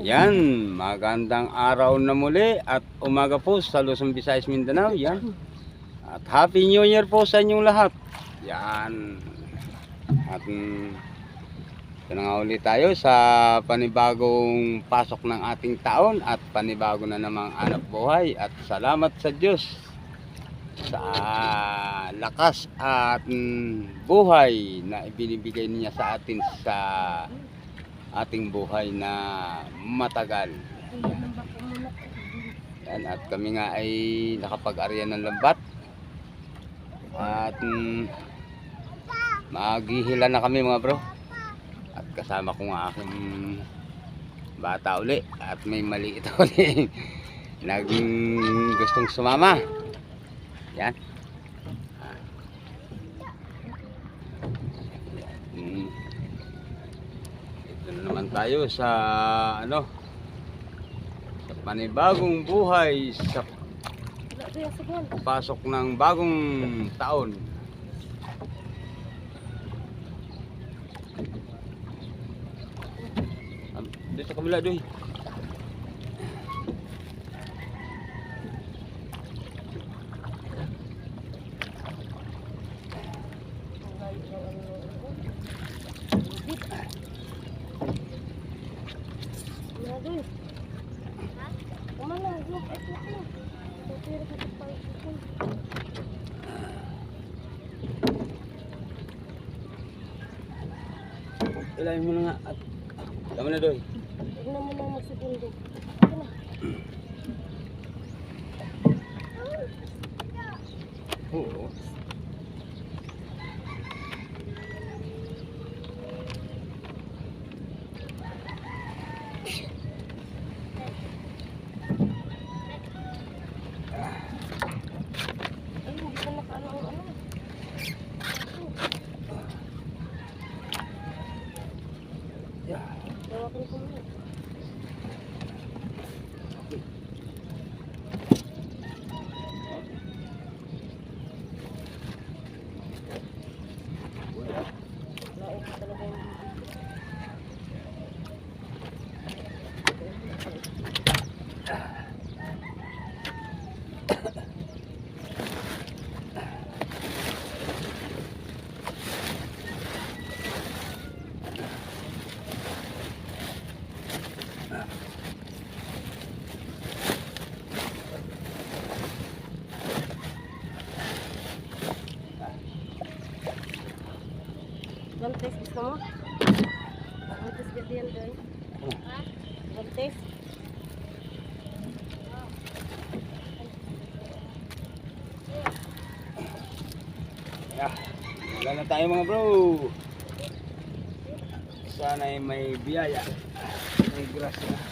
Yan, magandang araw na muli at umaga po sa Luzon, Visayas, Mindanao. Yan. At Happy New Year po sa inyong lahat. Yan. At mm, ito na nga ulit tayo sa panibagong pasok ng ating taon at panibago na namang anak buhay. At salamat sa Diyos sa lakas at mm, buhay na ibinibigay niya sa atin sa ating buhay na matagal. Yan, at kami nga ay nakapag-arya ng lambat. At mm, maghihila na kami mga bro. At kasama ko nga aking bata uli. At may maliit uli. Naging gustong sumama. Yan. Ah. Mm. Ito na naman tayo sa ano sa panibagong buhay sa pasok ng bagong taon. Dito kabila doy. Ilayin mo na nga at tama na doy. Tignan mo na magsegundo. Oo. Ay, hindi ka nakaano ang ano. Yeah. Tawakan ko muna. Lain ka talaga yung bibig. Gantes, gusto mo? Gantes gati yan doon. Gantes. Yeah. Wala na tayo mga bro. Sana ay may biyaya. May grasya.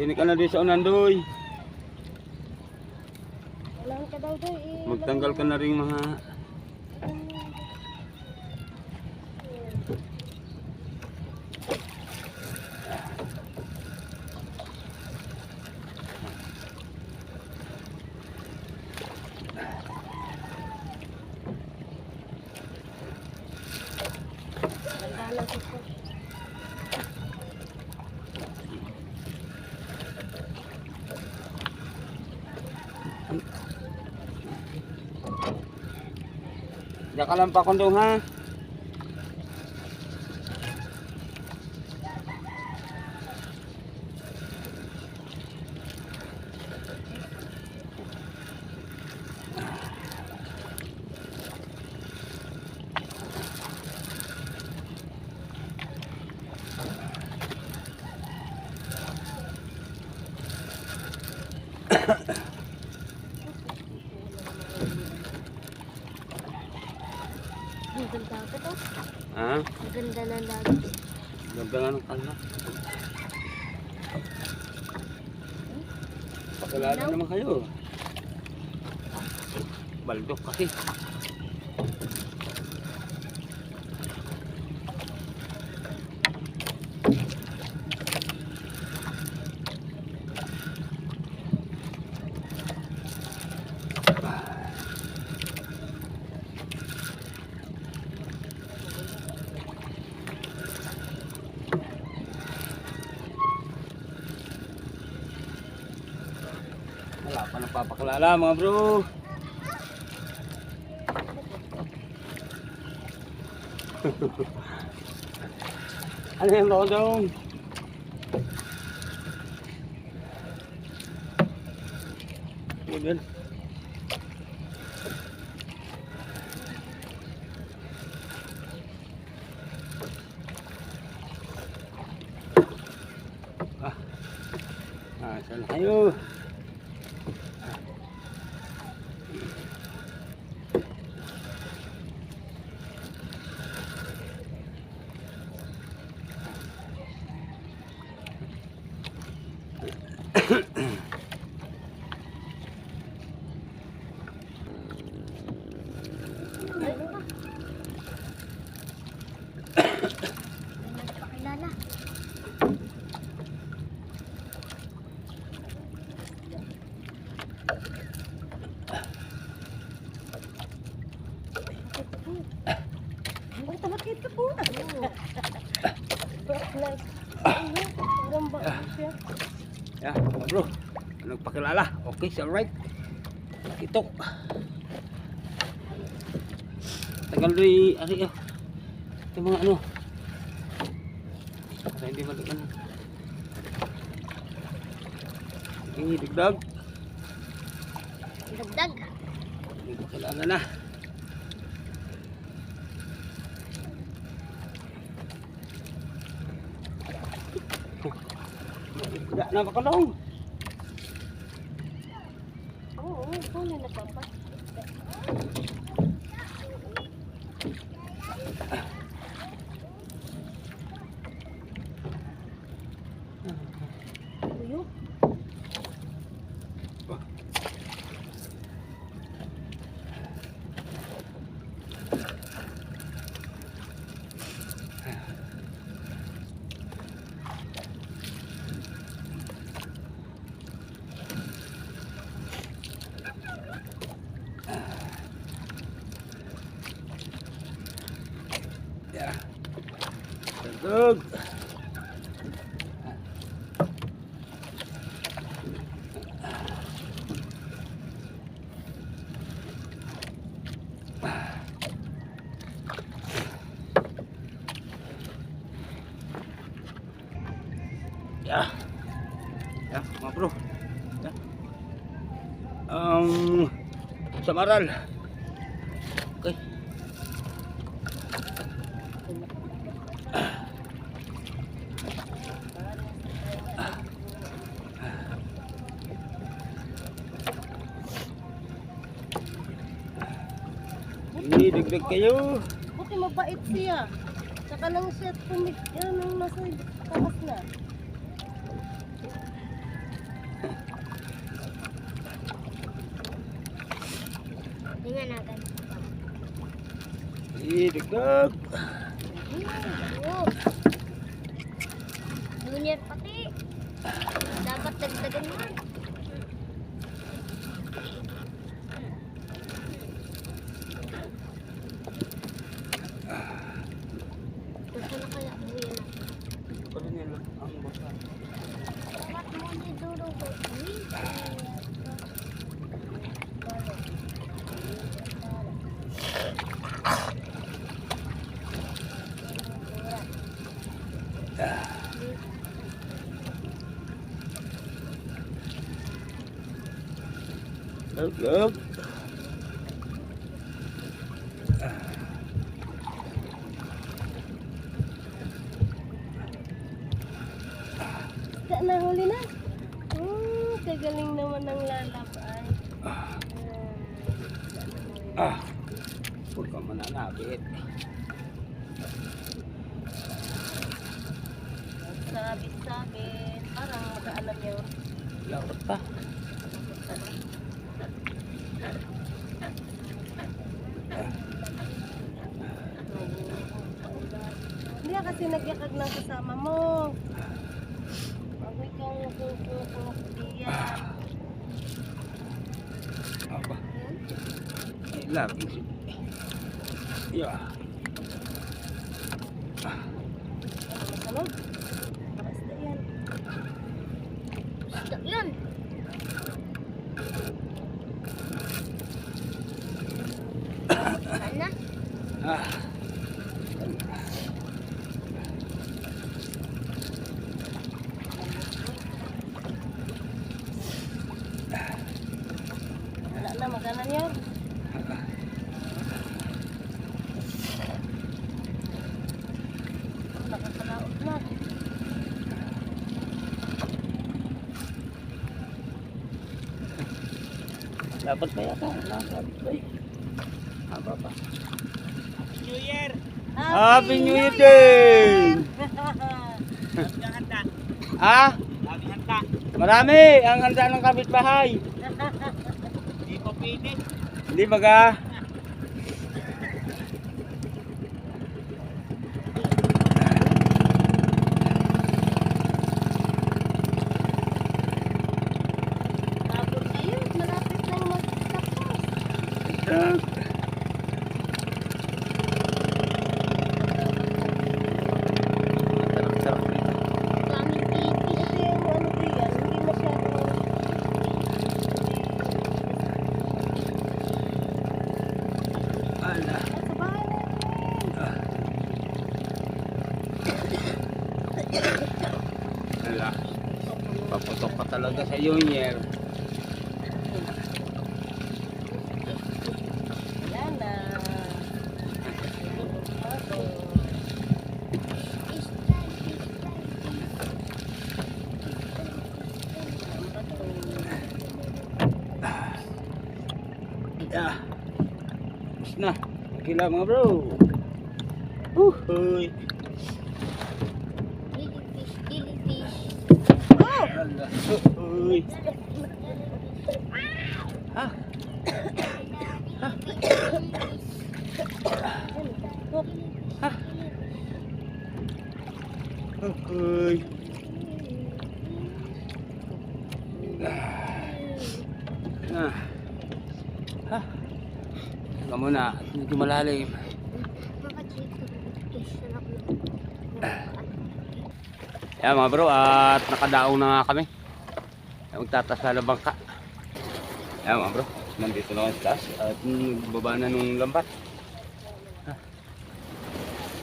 Sini ka na doon sa daw doon eh. Magtanggal ka na rin mga Diyan ka lang pa kondong. Ha? Lagi. Ganda nga ng kalma. Pakilala naman kayo. Baldok kasi. Pa napapakilala mga bro. ano yan bro dong? Yan. Ah, ah, saan kayo? Ay, ano ba? Pakilala. Ang tamakit ka po. Baklas. Ano? Parang ba siya? Yeah, mga bro. Nagpakilala. Okay, it's alright. Ito. Tagal doy, ari ah. Ito mga ano. Para hindi balik ano. Sige, digdag. Dagdag. Nagpakilala na. Tidak na makalong. Huli na papa. Uyok. Ya. Tugtog. Ya. Ya, mga bro. Ya. Um, samaral. Ini deg-deg kayo. Buti mabait siya. Saka lang siya tumig, yan ang nasa taas na. Tingnan natin. Ini deg-deg. Oo. Junior pati. Dapat dagdagan mo. Gusto na kaya buhay na. Pwede nila ang basa. Dapat mo ni Duro ko. Deg-deg. Ka na, huli na. Hmm, kagaling naman ng lalabay. Ah. Huwag ka mananabit. Akin. Parang mag-alam yun. Laot pa. Hindi ka kasi nagyakag ng kasama mo. Pag ikaw kukukulok diyan. Aba. Ay, lagi si... Yeah. Ano? Basta yan. Basta yun. Sana. Ah. Wala na, maganan yun. Nakakalaot na. Dapat pa yata. Dapat pa eh. Haba pa. Happy New Year Day! Ah? Marami ang handa ng kapitbahay. Hindi pa pwede. Hindi baga. Abot kayo, malapit nang magtapos. Sarap-sarap dito. Daming titi. Kasi yung ano diyan, hindi masyadong Ala. At sa bahay Ala. Paputok ka talaga sa Junior. Yeah. Tapos na. Kila mga bro. Ha? Uhoy. Ah. Ha? Teka muna. Medyo malalim. Bakit dito? Fish na ako. Yan mga bro, at nakadaong na nga kami. Magtatasa ng bangka. Yan mga bro, nandito na kami sa taas at mm, baba na nung lambat. Ah.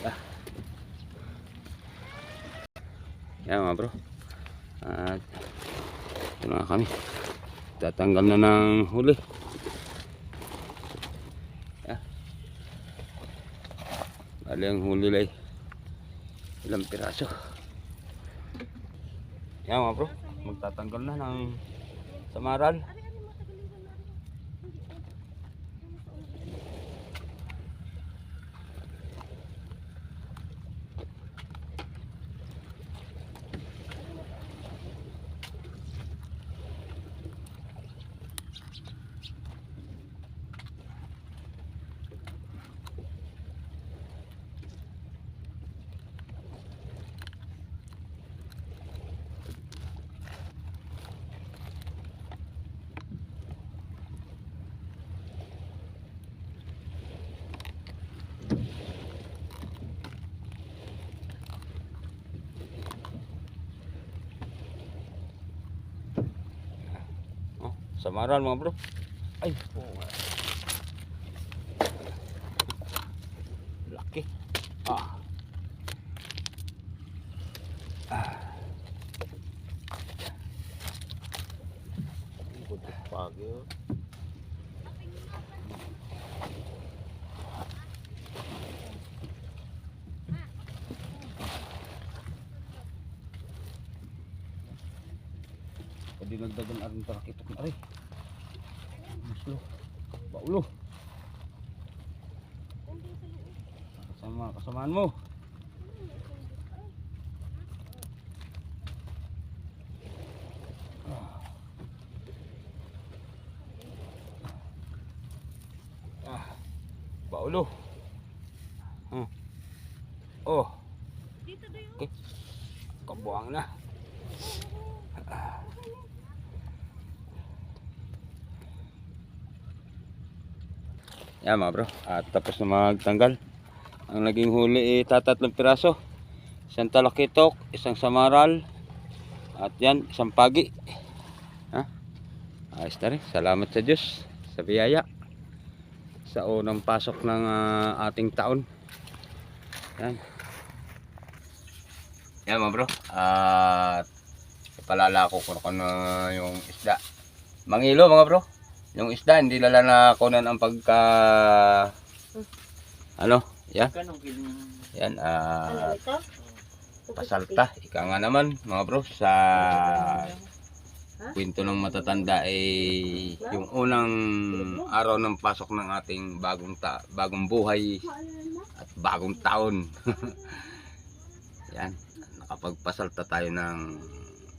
Ah. Yan mga bro. At ito na kami. Tatanggal na ng huli. Yan. Bali ang huli lay. Ilang piraso. Yan mga bro, magtatanggal na ng samaral. Oh, samaral mga bro. Ay, oo nga. Laki. Ah. Ah. Pagi yun. Pwede nagdagan arin para kitok na rin. Muslo. Baulo. Kasama, kasamaan mo. Oh, Dito doon. okay. Kabuang na. Yan mga bro, at tapos na magtanggal. Ang naging huli ay tatatlong piraso. Isang talakitok, isang samaral, at yan, isang pagi. Ha? Ayos na rin. Salamat sa Diyos, sa biyaya. Sa unang pasok ng ah, ating taon. Yan. Yan mga bro. At palala ko kung ano yung isda. Mangilo mga bro. Yung isda hindi lala na kunan ang pagka ano, yan. Yan at ito? pasalta. Ika nga naman mga bro sa kwento ng matatanda ay yung unang araw ng pasok ng ating bagong ta bagong buhay at bagong taon. Yan, nakapagpasalta tayo ng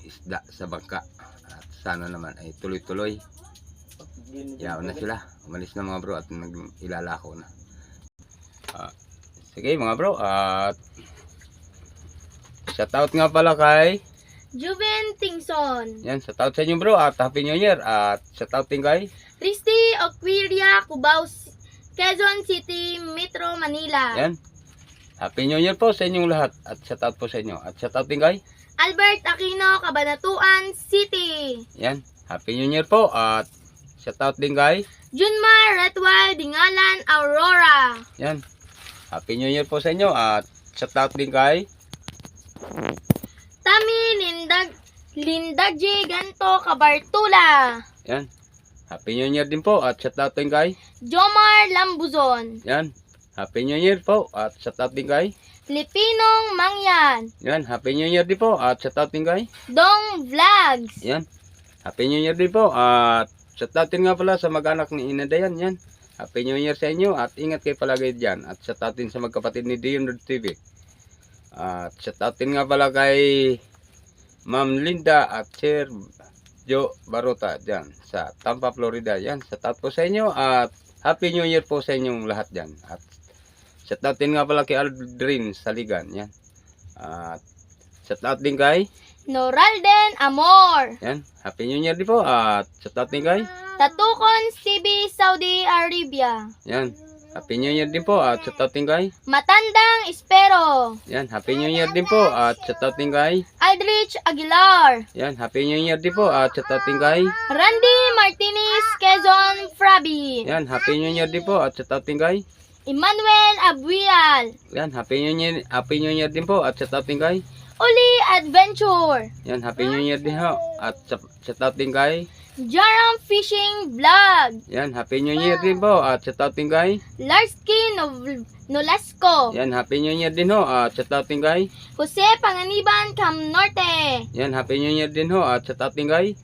isda sa bangka at sana naman ay tuloy-tuloy. Yaw na sila. Umalis na mga bro at nag-ilalako na. Ah, sige mga bro at shoutout nga pala kay Juven Tingson. yan shoutout sa inyo bro at happy new year at shoutout din kay Christy Oquiria, Cubao, Quezon City, Metro, Manila. yan happy new year po sa inyong lahat at shoutout po sa inyo at shoutout din kay Albert Aquino, Cabanatuan City. yan happy new year po at shoutout din kay Junmar Retwal, Dingalan, Aurora. yan happy new year po sa inyo at shoutout din kay Tami Lindag Lindag J. Ganto, Cabartula. yan happy new year din po at shoutout din kay Jomar Lambuzon. yan happy new year po at shoutout din kay Lipinong Mangyan. yan happy new year din po at shoutout din kay Dong Vlogs. Yan. Happy New Year din po. At shout din nga pala sa mag-anak ni Ina Dayan. Yan. Happy New Year sa inyo at ingat kayo palagi dyan. At shout din sa magkapatid ni Dion TV. At shout din nga pala kay Ma'am Linda at Sir Joe Barota dyan sa Tampa, Florida. Yan. Shout po sa inyo at Happy New Year po sa inyong lahat dyan. At shout din nga pala kay Aldrin Saligan. Yan. At shout din kay Noralden Amor. yan. Happy New Year din po. At shout din kay Tatukon CB Saudi Arabia. Yan. Happy New Year din po at shout din kay. Matandang Espero. Yan. Happy New Year din po at shout din kay. Aldrich Aguilar. Yan. Happy New Year din po at shout din kay. Randy Martinez Quezon Frabi. Yan. Happy New Year din po at shout din kay. Emmanuel Abuial. Yan. Happy New Year, Happy New Year din po at shout din kay. Uli Adventure. Yan. Happy New Year din ho at shout din kay. Jaram Fishing Vlog. Yan. Happy New Year din po at shout din kay. Larsky Nov- Nolasco. Yan. Happy New Year din ho at shout din kay. Jose Panganiban Cam Norte. Yan. Happy New Year din ho at shout din kay.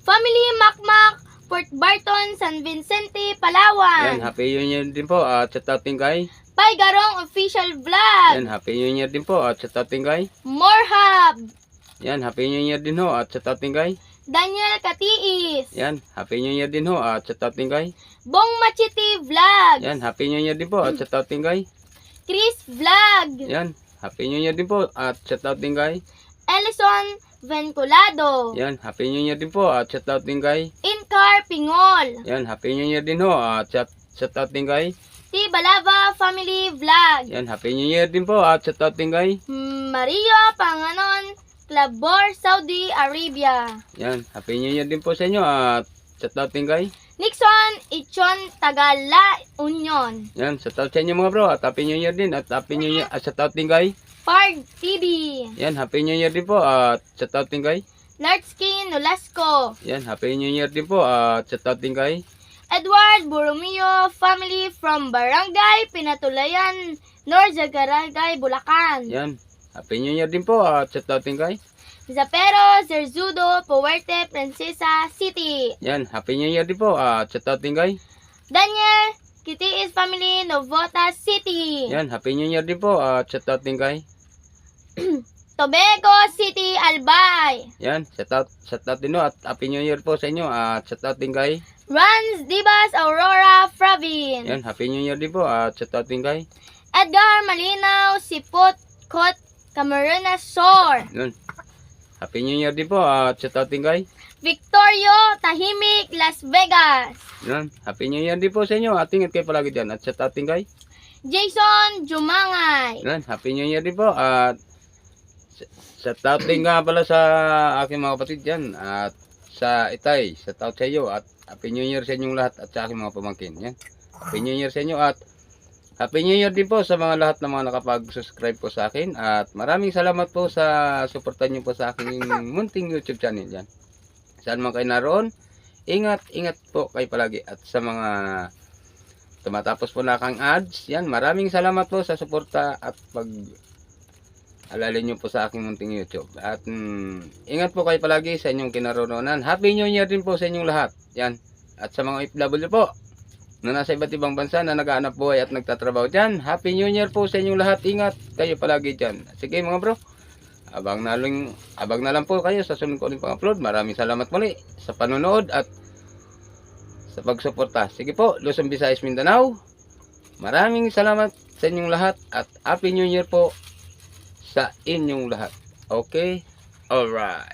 Family Makmak Port Barton San Vicente Yan. Palawan. Happy New Year din po at shout din kay. Paygarong Official Vlog. Yan. Happy New Year din po at shout din kay. Morhab. Yan, Happy New Year din ho at sa tating kay. Daniel Katiis. Yan, Happy New Year din ho at sa tating kay. Bong Machiti Vlog. Yan, Happy New Year din po at sa tating kay. Chris Vlog. Yan, Happy New Year din po at sa tating kay. Ellison Venculado. Yan, Happy New Year din po at sa tating kay. Incar Pingol. Yan, Happy New Year din ho at sa, sa tating kay. T. Balava Family Vlog. Yan, Happy New Year din po at sa tating kay. Mario Panganon Clabor Saudi Arabia. Yan, Happy New Year din po sa inyo at sa tating kay. Nixon Ichon Tagala Union. Yan, sa taot sa inyo mga bro at Happy New Year din at Happy New Year at sa tating kay. Parg TV. Yan, Happy New Year din po at sa tating kay. Lardsky Nolasco. Yan, Happy New Year din po at sa tating kay. Edward Borromeo family from Barangay Pinatulayan, North Zagaragay, Bulacan. Yan. Happy New Year din po at sa tating kay. Zapero, Zerzudo, Puerte, Princesa City. Yan. Happy New Year din po at sa tating kay. Daniel, Kitiis family, Novota City. Yan. Happy New Year din po at sa tating kay. Tobago City, Albay. Yan. Sa tat sa tatin no at Happy New Year po sa inyo at sa tating kay. Rans Divas Aurora Fravin. Yan. Happy New Year din po at sa tating kay. Edgar Malinaw, Sipot, Kot, Camarena Shore. Yun. Happy New Year din po at shout out din kay. Victorio, Tahimik, Las Vegas. Yun. Happy New Year din po sa inyo at ingat kayo palagi dyan at shout out din kay. Jason Jumangay. Yun. Happy New Year din po at shout out din nga pala sa aking mga kapatid dyan at sa itay. Shout out sa iyo at Happy New Year sa inyong lahat at sa aking mga pamangkin. Yan. Happy New Year sa inyo at Happy New Year din po sa mga lahat ng mga nakapag-subscribe po sa akin at maraming salamat po sa suportan niyo po sa aking munting YouTube channel yan. Saan man kayo naroon, ingat, ingat po kayo palagi at sa mga tumatapos po na kang ads, yan, maraming salamat po sa suporta at pag alalin niyo po sa aking munting YouTube. At mm, ingat po kayo palagi sa inyong kinaroroonan. Happy New Year din po sa inyong lahat. Yan. At sa mga OFW po, na nasa iba't ibang bansa na nag-aanap buhay at nagtatrabaho dyan. Happy New Year po sa inyong lahat. Ingat kayo palagi dyan. Sige mga bro. Abang na lang, abang na lang po kayo sa sunod ko ulit pang-upload. Maraming salamat muli sa panonood at sa pagsuporta. Sige po, Luzon, Visayas, Mindanao. Maraming salamat sa inyong lahat at Happy New Year po sa inyong lahat. Okay? Alright.